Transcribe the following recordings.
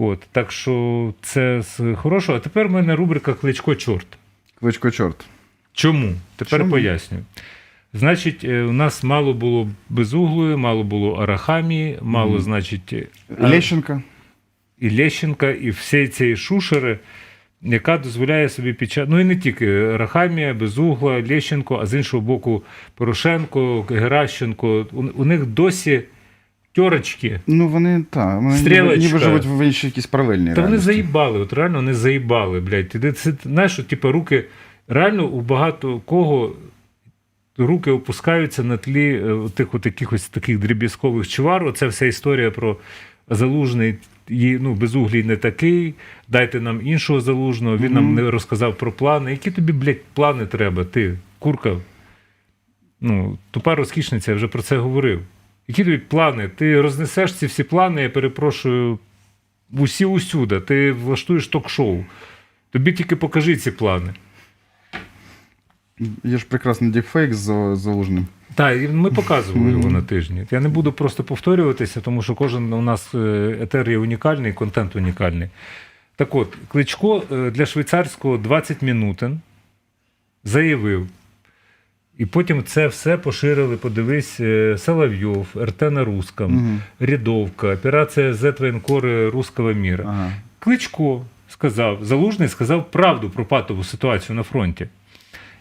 От, так що це з хорошого. А тепер в мене рубрика Кличко чорт. Кличко чорт. Чому? Тепер Чому? пояснюю. Значить, е, у нас мало було безуглої, мало було арахамії, мало, Мгм. значить, е, Лещенка. і Лещенка, і всієї цієї шушери, яка дозволяє собі під час. Ну і не тільки Рахамія, Безугла, Лещенко, а з іншого боку, Порошенко, Геращенко. У, у них досі тьорочки. Ну вони так, вони ніби, Стрілочка. ніби живуть в іншій якійсь паралельній Та вони реальності. заїбали, от реально вони заїбали, блядь. Ти, це, знаєш, що, типу, руки реально у багато кого руки опускаються на тлі е, тих от якихось таких дріб'язкових чвар. Оце вся історія про залужний. Є, ну, безуглій не такий, дайте нам іншого залужного. Він нам не розказав про плани. Які тобі, блядь, плани треба? Ти, курка? Ну, тупа розкішниця, я вже про це говорив. Які тобі плани? Ти рознесеш ці всі плани, я перепрошую, усі усюди. Ти влаштуєш ток-шоу. Тобі тільки покажи ці плани. Є ж прекрасний діпфейк з залужним. Так, і ми показували його на тижні. Я не буду просто повторюватися, тому що кожен у нас е, етер є унікальний, контент унікальний. Так от, Кличко е, для швейцарського 20 минутин заявив. І потім це все поширили, подивись, е, Соловйов, РТ на русском, Мгм. Рядовка, операція Z-воєнкори Русского міра. Ага. Кличко сказав, Залужний сказав правду про патову ситуацію на фронті.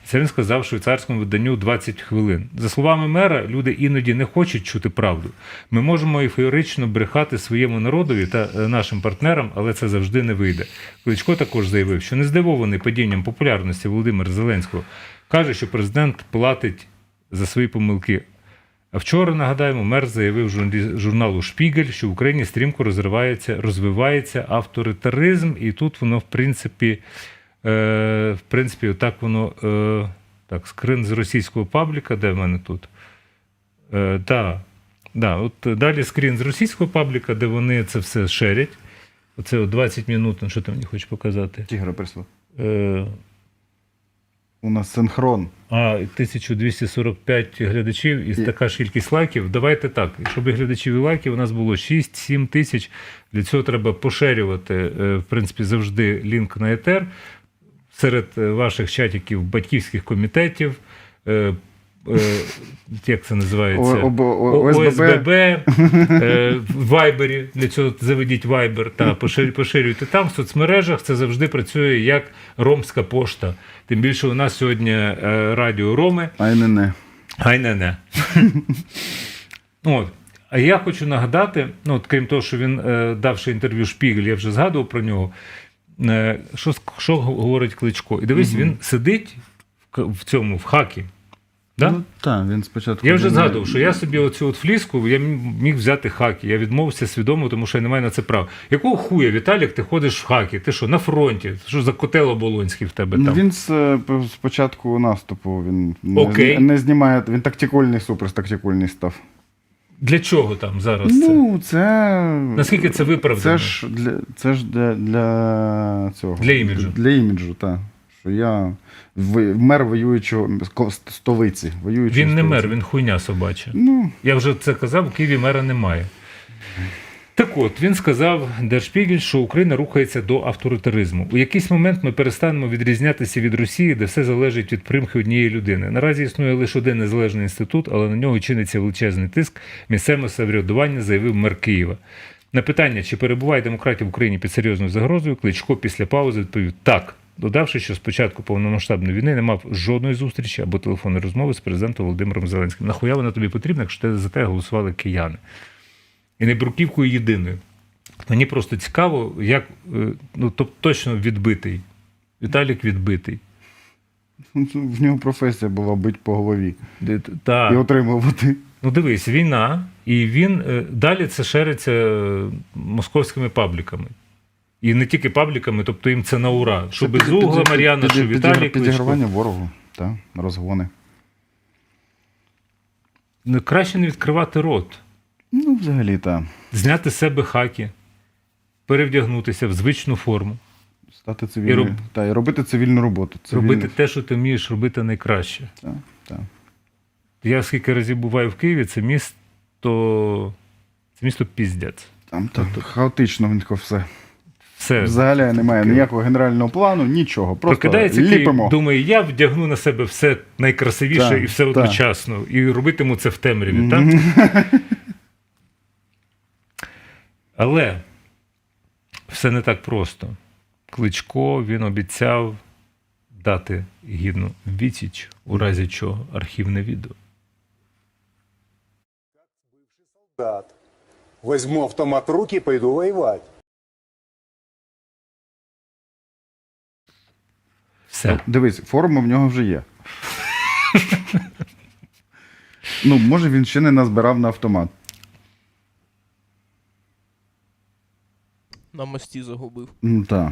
Це він сказав швейцарському виданню 20 хвилин. За словами мера, люди іноді не хочуть чути правду. Ми можемо ейфорично брехати своєму народові та е, нашим партнерам, але це завжди не вийде. Кличко також заявив, що не здивований падінням популярності Володимира Зеленського. Каже, що президент платить за свої помилки. А вчора, нагадаємо, мер заявив журналу Шпігель, що в Україні стрімко розвивається, розвивається авторитаризм, і тут воно, в принципі, е, в принципі, отак воно. Е, так, скрин з російського пабліка, де в мене тут? Е, да, да, от далі скрін з російського пабліка, де вони це все шерять. Оце 20 минут, ну, що ти мені хочеш показати? Тігра прийшла. Е, У нас синхрон. А 1245 глядачів і така ж кількість лайків. Давайте так. Щоб і глядачів і лайків у нас було 6-7 тисяч. Для цього треба поширювати, е, в принципі, завжди лінк на етер серед е, ваших чатиків батьківських комітетів. Е, Як це називається? ОСББ. Е, в Вайбері, для цього заведіть Вайбер та поширюйте там. В соцмережах це завжди працює як ромська пошта. Тим більше у нас сьогодні е, радіо Роми. Ай не не. Хай не не. От. А я хочу нагадати: ну, от, крім того, що він давши інтерв'ю Шпігель, я вже згадував про нього. Що, що говорить Кличко? І дивись, він сидить в, в цьому в хакі. Да? Ну, так, він спочатку. Я вже згадував, що я собі оцю от фліску я міг взяти хаки. Я відмовився свідомо, тому що я не маю на це права. Якого хуя, Віталік, ти ходиш в хаки? Ти що, на фронті? Що за котел оболонський в тебе Ну, там? Він з е, п- з початку наступу він не, Окей. не знімає. Він тактикульний, супер-тактикульний став. Для чого там зараз це? Ну, це. Наскільки це виправдано? Це ж для, це ж для, для цього. Для іміджу. Для іміджу, так. Що я мер воюючого столиці. Воюючої Він не столиці. мер, він хуйня собача. Ну, Я вже це казав, у Києві мера немає. Так от, він сказав Держпігель, що Україна рухається до авторитаризму. У якийсь момент ми перестанемо відрізнятися від Росії, де все залежить від примхи однієї людини. Наразі існує лише один незалежний інститут, але на нього чиниться величезний тиск. Місцеве самоврядування заявив мер Києва. На питання, чи перебуває демократія в Україні під серйозною загрозою, Кличко після паузи відповів так, додавши, що з початку повномасштабної війни не мав жодної зустрічі або телефонної розмови з президентом Володимиром Зеленським. Нахуя вона тобі потрібна, якщо за те голосували кияни? І не бруківкою єдиною. Мені просто цікаво, як е, ну, тобто точно відбитий. Віталік відбитий. в нього професія була бить по голові Та, і отримувати. ну дивись, війна, і він е, далі це шериться е, московськими пабліками. І не тільки пабліками, тобто їм це на ура. Що Це Безугла Мар'яна, що Віталій Кличко. Підігравання ворогу, так, розгони. Ну, Краще не відкривати рот. Ну, взагалі, так. зняти з себе хаки, перевдягнутися в звичну форму, Стати І цивільною. роб- Та, і робити цивільну роботу. Цивільну... робити те, що ти вмієш робити найкраще. Так, так. Я скільки разів буваю в Києві, це місто. Це місто піздець. Там так, хаотично в них все. Все. Взагалі немає таке. ніякого генерального плану, нічого. Просто Прокидається ліпимо. Думає, я вдягну на себе все найкрасивіше Так, і все так. одночасно. І робитиму це в темряві, так? Але все не так просто. Кличко він обіцяв дати гідну відсіч, у разі чого архівне відео. солдат. Возьму автомат в руки и пойду воевать. Все. Дивись, форма в нього вже є. ну, може, він ще не назбирав на автомат. На мості загубив. Ну, так.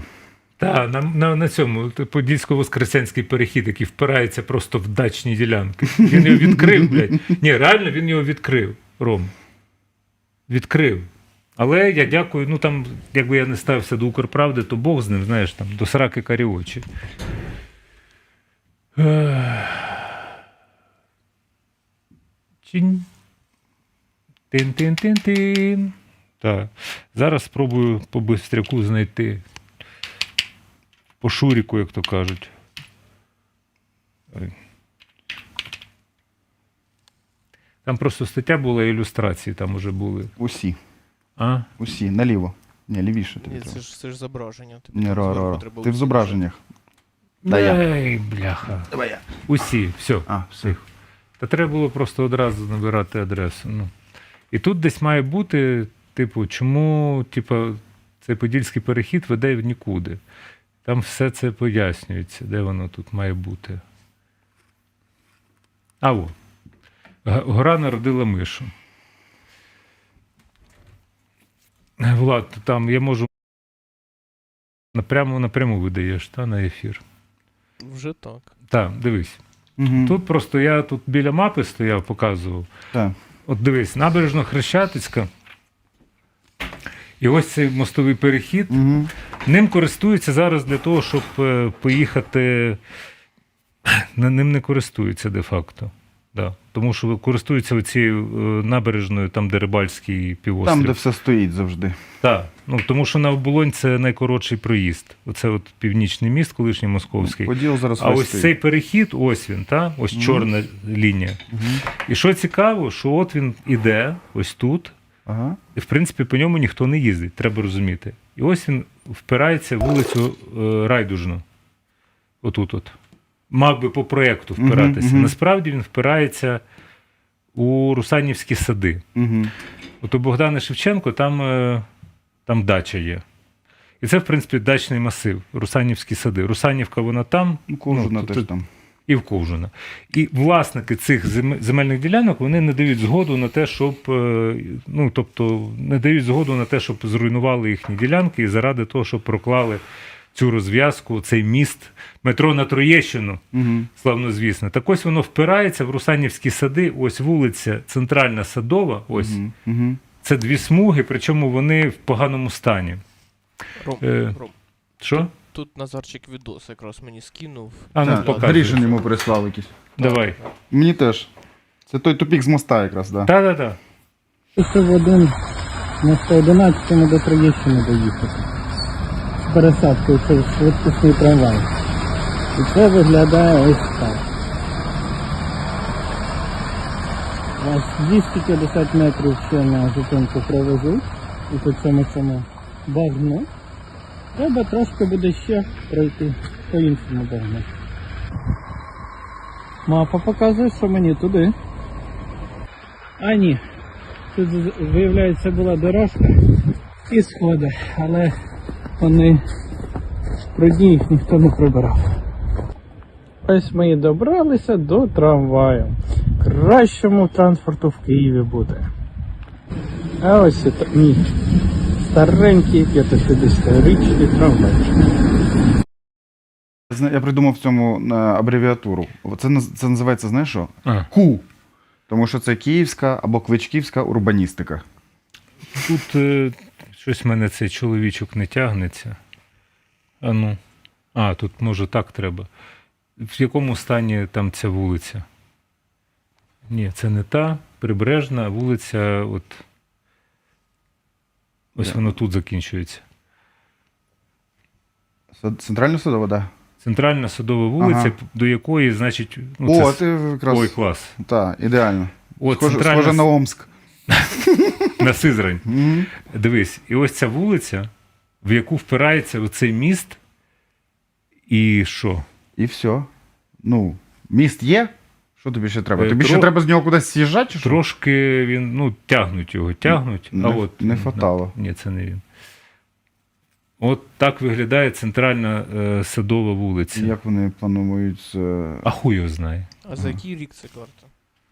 Так, на, на, на цьому Подільсько-Воскресенський перехід, який впирається просто в дачні ділянки. Він його відкрив, блядь. Ні, реально він його відкрив, Ром. Відкрив. Але я дякую, ну там, якби я не ставився до Укрправди, то Бог з ним, знаєш, там, до сраки карі очі. Тин-тин-тин-тин. Так. Зараз спробую по бистряку знайти. По шуріку, як то кажуть. Там просто стаття була ілюстрації, там уже були. Усі. А? Усі. Наліво. Ні, лівіше тобі Ні, треба. це ж це ж зображення. Ні, Ти в зображеннях. Та я. Ей, бляха. Давай я. Усі, все. А, все. Та треба було просто одразу набирати адресу. Ну. І тут десь має бути, типу, чому типу, цей подільський перехід веде в нікуди. Там все це пояснюється, де воно тут має бути. А о. Г- Гора народила мишу. Влад, там я можу напряму напряму видаєш та, на ефір. Вже так. Так, дивись. Угу. Тут просто я тут біля мапи стояв, показував. Так. От дивись, набережно Хрещатицька. І ось цей мостовий перехід. Угу. Ним користуються зараз для того, щоб е, поїхати. Ним не користуються де-факто. Да. Тому що користуються цією набережною, там, де рибальський півострів. Там, де все стоїть завжди. Так. Ну, тому що на оболонь це найкоротший проїзд. Оце от північний міст, колишній московський. Поділ зараз А ось стоїть. цей перехід, ось він, та? ось Мгм. чорна лінія. Мгм. І що цікаво, що от він іде, ось тут, Ага. і в принципі по ньому ніхто не їздить, треба розуміти. І ось він впирається в вулицю е, Райдужну. Отут от. Мав би по проєкту впиратися. мгм. Насправді він впирається у Русанівські сади. Угу. От у Богдана Шевченко там, е, там дача є. І це, в принципі, дачний масив, Русанівські сади. Русанівка, вона там, Ну, теж тут- там. і в Ковжина. І власники цих земельних ділянок вони не дають згоду на те, щоб е, ну тобто не дають згоду на те, щоб зруйнували їхні ділянки, і заради того, щоб проклали цю розв'язку, цей міст, метро на Троєщину, Угу. славнозвісне. Так ось воно впирається в Русанівські сади. Ось вулиця Центральна Садова. Ось Угу. Угу. це дві смуги, причому вони в поганому стані. Ром, Е, Ром, Що? тут Назарчик відос якраз мені скинув. А ну Так, показуй. Грішин йому прислав якийсь. Давай. Мені теж. Це той тупік з моста якраз, так. Да. Та-та-та. Це в один на 111 до Троєщини доїхати. Пересадкою це швидкісний трамвай. І це виглядає ось так. Вас 250 метрів ще на зупинку провезуть. І по цьому цьому багну. Треба трошки буде ще пройти по іншому багну. Мапа показує, що мені туди. А ні, Тут виявляється була дорожка і сходи, але вони брудні їх ніхто не прибирав. Ось ми і добралися до трамваю. Кращому транспорту в Києві буде. А ось та- мій старенький 50-річний трамвай. Я придумав цьому абревіатуру. Це, це називається, знаєш що? А. КУ. Тому що це київська або квичківська урбаністика. Тут е, щось в мене цей чоловічок не тягнеться. А ну. А, тут може так треба. В якому стані там ця вулиця? Ні, це не та прибережна вулиця. От. Ось воно тут закінчується. Сад- Центральна судова, да. Центральна садова вулиця, Ага. до якої, значить, ну, О, це... ти якраз. Ой, клас. Так, ідеально. От Схоже, центральна схоже на Омск. На Сизрань. Дивись, і ось ця вулиця, в яку впирається оцей міст, і що? І все. Ну, міст є. Що тобі ще треба? Е, Тобі тро- ще треба з нього кудись з'їжджати? Чи що? Трошки він, ну, тягнуть його, тягнуть. Не- а от, не хватало. Ні, це не він. От так виглядає центральна е, садова вулиця. Як вони планують. е, А хуй його знає. А за який рік це карта?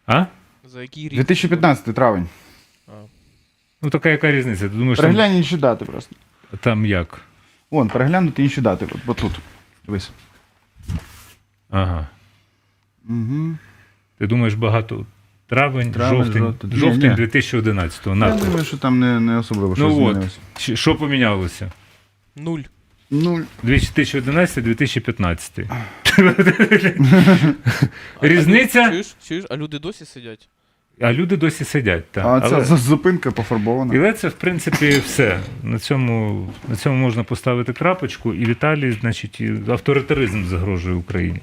А? За який рік? 2015 травень. А. Ну така яка різниця? Ти думаєш, там, Переглянь інші дати просто. там як? Вон, переглянути інші дати. От, от тут. Дивись. Ага. Угу. Ти думаєш багато. Травень, Травень, жовтень, жовтень. Ні, жовтень ні. 2011-го. Я думаю, що там не, не особливо щось Ну от, змінилося. Що помінялося? Нуль. Ну, 2011-2015. Різниця? Чуєш, чуєш, а люди досі сидять? А люди досі сидять. Так. а ця Але- за- зупинка пофарбована. Але це, в принципі, все. На цьому, на цьому можна поставити крапочку, і Віталій, значить, і авторитаризм загрожує Україні.